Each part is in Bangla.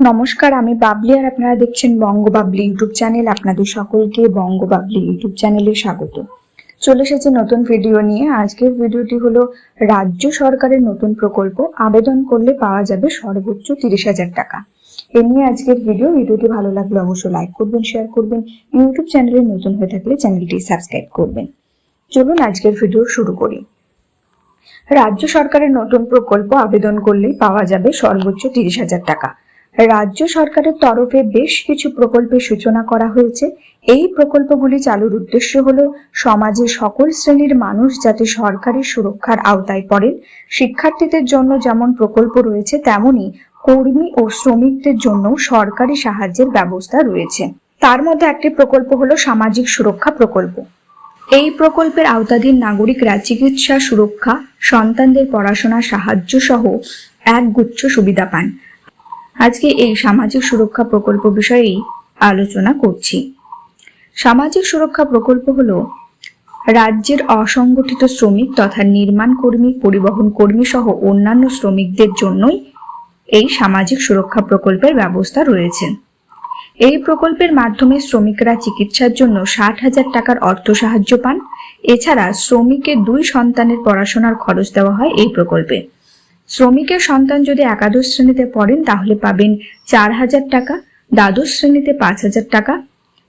নমস্কার, আমি বাবলি আর আপনারা দেখছেন বঙ্গ বাবলি ইউটিউব চ্যানেল। আপনাদের সকলকে বঙ্গ বাবলি ইউটিউব চ্যানেলে স্বাগত। চলে এসেছে নতুন ভিডিও নিয়ে। আজকের ভিডিওটি হলো, রাজ্য সরকারের নতুন প্রকল্প, আবেদন করলে পাওয়া যাবে সর্বোচ্চ তিরিশ হাজার টাকা। এ নিয়ে আজকের ভিডিও। ভিডিওটি ভালো লাগলে অবশ্যই লাইক করবেন, শেয়ার করবেন, ইউটিউব চ্যানেলে নতুন হয়ে থাকলে চ্যানেলটি সাবস্ক্রাইব করবেন। চলুন আজকের ভিডিও শুরু করি। রাজ্য সরকারের নতুন প্রকল্প, আবেদন করলেই পাওয়া যাবে সর্বোচ্চ তিরিশ হাজার টাকা। রাজ্য সরকারের তরফে বেশ কিছু প্রকল্পের সূচনা করা হয়েছে। এই প্রকল্পগুলি চালুর উদ্দেশ্য হল সমাজের সকল শ্রেণির মানুষ যাতে সরকারি সুরক্ষার আওতায় পড়েন। শিক্ষার্থীদের জন্য যেমন প্রকল্প রয়েছে, তেমনি কর্মী ও শ্রমিকদের জন্য সরকারি সাহায্যের ব্যবস্থা রয়েছে। তার মধ্যে একটি প্রকল্প হলো সামাজিক সুরক্ষা প্রকল্প। এই প্রকল্পের আওতাধীন নাগরিকরা চিকিৎসা, সুরক্ষা, সন্তানদের পড়াশোনা সাহায্য সহ এক গুচ্ছ সুবিধা পান। আজকে এই সামাজিক সুরক্ষা প্রকল্প বিষয়েই আলোচনা করছি। সামাজিক সুরক্ষা প্রকল্প হলো রাজ্যের অসংগঠিত শ্রমিক তথা নির্মাণ কর্মী, পরিবহন কর্মী সহ অন্যান্য শ্রমিকদের জন্যই এই সামাজিক সুরক্ষা প্রকল্পের ব্যবস্থা রয়েছে। এই প্রকল্পের মাধ্যমে শ্রমিকরা চিকিৎসার জন্য ষাট হাজার টাকার অর্থ সাহায্য পান। এছাড়া শ্রমিকের দুই সন্তানের পড়াশোনার খরচ দেওয়া হয় এই প্রকল্পে। শ্রমিকের সন্তান যদি একাদশ শ্রেণীতে পড়েন, তাহলে পাবেন চার হাজার টাকা, দ্বাদশ শ্রেণীতে পাঁচ হাজার টাকা,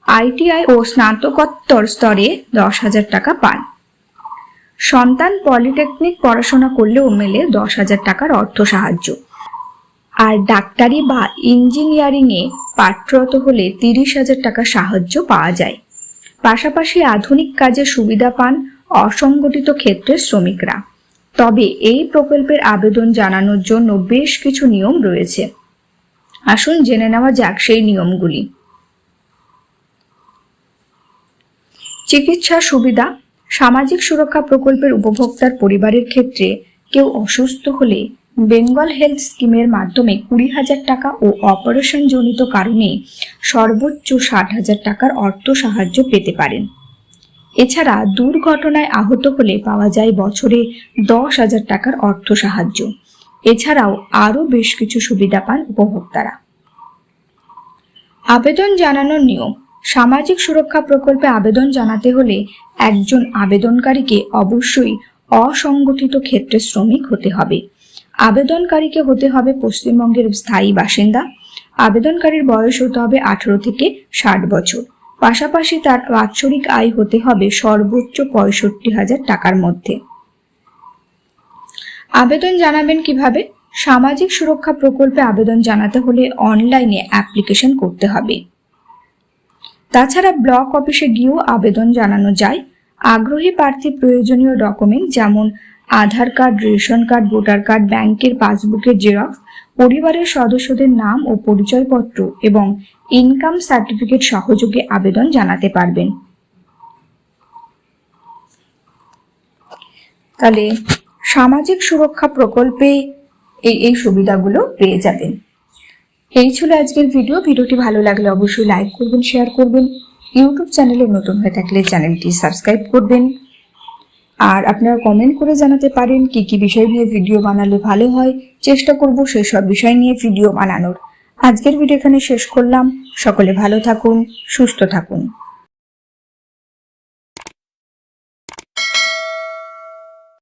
আইটিআই ও স্নাতকোত্তর স্তরে দশ হাজার টাকা পান। সন্তান পলিটেকনিক পড়াশোনা করলেও মেলে দশ হাজার টাকার অর্থ সাহায্য। আর ডাক্তারি বা ইঞ্জিনিয়ারিং এ পাঠরত হলে তিরিশ হাজার টাকা সাহায্য পাওয়া যায়। পাশাপাশি আধুনিক কাজে সুবিধা পান অসংগঠিত ক্ষেত্রের শ্রমিকরা। তবে এই প্রকল্পের আবেদন জানানোর জন্য বেশ কিছু নিয়ম রয়েছে। আসুন জেনে নেওয়া যাক সেই নিয়মগুলি। চিকিৎসা সুবিধা, সামাজিক সুরক্ষা প্রকল্পের উপভোক্তার পরিবারের ক্ষেত্রে কেউ অসুস্থ হলে বেঙ্গল হেলথ স্কিমের মাধ্যমে কুড়ি হাজার টাকা ও অপারেশন জনিত কারণে সর্বোচ্চ ষাট হাজার টাকার অর্থ সাহায্য পেতে পারেন। এছাড়া দুর্ঘটনায় আহত হলে পাওয়া যায় বছরে দশ হাজার টাকার অর্থ সাহায্য। এছাড়াও আরও বেশ কিছু সুবিধা পান উপভোক্তারা। আবেদন জানানোর নিয়ম। সামাজিক সুরক্ষা প্রকল্পে আবেদন জানাতে হলে একজন আবেদনকারীকে অবশ্যই অসংগঠিত ক্ষেত্রে শ্রমিক হতে হবে। আবেদনকারীকে হতে হবে পশ্চিমবঙ্গের স্থায়ী বাসিন্দা। আবেদনকারীর বয়স হতে হবে আঠারো থেকে ষাট বছর। পাশাপাশি তার বাৎসরিক আয় হতে হবে সর্বোচ্চ পঁয়ষট্টি হাজার টাকার মধ্যে। আবেদন জানাবেন কীভাবে? সামাজিক সুরক্ষা প্রকল্পে আবেদন জানাতে হলে অনলাইনে অ্যাপ্লিকেশন করতে হবে। তাছাড়া ব্লক অফিসে গিয়েও আবেদন জানানো যায়। আগ্রহী প্রার্থী প্রয়োজনীয় ডকুমেন্ট যেমন Aadhaar card, ration card, voter card, ব্যাংকের পাসবুকের জেরক্স পরিবারের সদস্যদের নাম ও পরিচয়পত্র এবং ইনকাম সার্টিফিকেট সহযোগে আবেদন জানাতে পারবেন। তাহলে সামাজিক সুরক্ষা প্রকল্পে এই এই সুবিধাগুলো পেয়ে যাবেন। এই ছিল আজকের ভিডিও। ভিডিওটি ভালো লাগলে অবশ্যই লাইক করবেন, শেয়ার করবেন। ইউটিউব চ্যানেলে নতুন হয়ে থাকলে চ্যানেলটি সাবস্ক্রাইব করবেন। আর আপনারা কমেন্ট করে জানাতে পারেন কি কি বিষয় নিয়ে ভিডিও বানালে ভালো হয়। চেষ্টা করব সেই সব বিষয় নিয়ে ভিডিও বানানোর। আজকের ভিডিও এখানে শেষ করলাম। সকলে ভালো থাকুন, সুস্থ থাকুন।